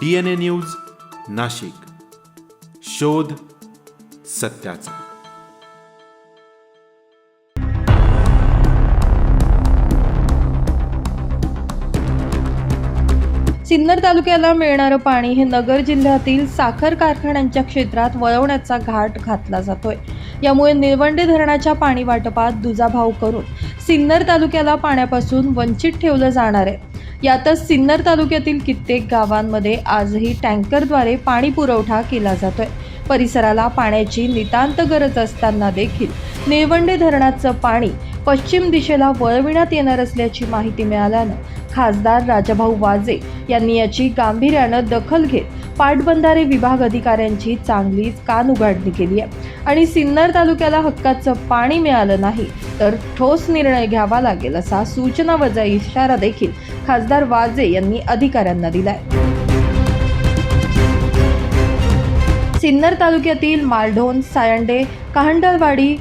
D N A news Nashik. शोध सत्याचा. सिन्नर तालुक्याला मिळणारं पाणी हे नगर जिल्ह्यातील साखर कारखान्यांच्या क्षेत्रात वळवण्याचा घाट घातला जातोय. यामुळे निळवंडे धरणाच्या पाणी वाटपात दुजाभाव करून सिन्नर तालुक्याला पाण्यापासून वंचित ठेवलं जाणार आहे. यातच सिन्नर तालुक्यातील कित्येक गावांमध्ये आजही टँकरद्वारे पाणी पुरवठा केला जातोय. परिसराला पाण्याची नितांत गरज असताना देखील नेवंडे धरणाचं पाणी पश्चिम दिशेला वळविण्यात येणार असल्याची माहिती मिळाल्यानं खासदार राजाभाऊ वाजे यांनी याची गांभीर्यानं दखल घेत पाटबंधारे विभाग अधिकाऱ्यांची चांगलीच कानउघाडणी केली आहे. आणि सिन्नर तालुक्याला हक्काचं पाणी मिळालं नाही तर ठोस निर्णय घ्यावा लागेल असा सूचना वजा इशारा देखील खासदार वाजे यांनी अधिकाऱ्यांना दिलाय. सिन्नर तालुक्यातील मालढोण सायंडे कहांडलवाडी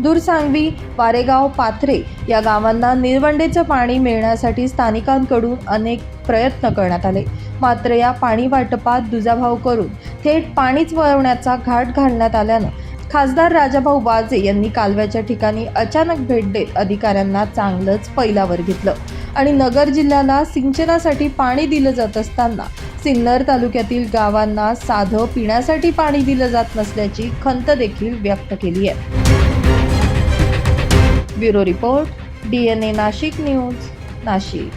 दूरसांगवी वारेगाव पाथरे या गावांना निरवंडेचं पाणी मिळण्यासाठी स्थानिकांकडून अनेक प्रयत्न करण्यात आले. मात्र या पाणी वाटपात दुजाभाव करून थेट पाणीच वळवण्याचा घाट घालण्यात आल्यानं खासदार राजाभाऊ वाजे यांनी कालव्याच्या ठिकाणी अचानक भेट देत अधिकाऱ्यांना चांगलंच पैलावर घेतलं. आणि नगर जिल्ह्याला सिंचनासाठी पाणी दिलं जात असताना सिन्नर तालुक्यातील गावांना साधं पिण्यासाठी पाणी दिलं जात नसल्याची खंत देखील व्यक्त केली आहे. Bureau report D N A Nashik news Nashik.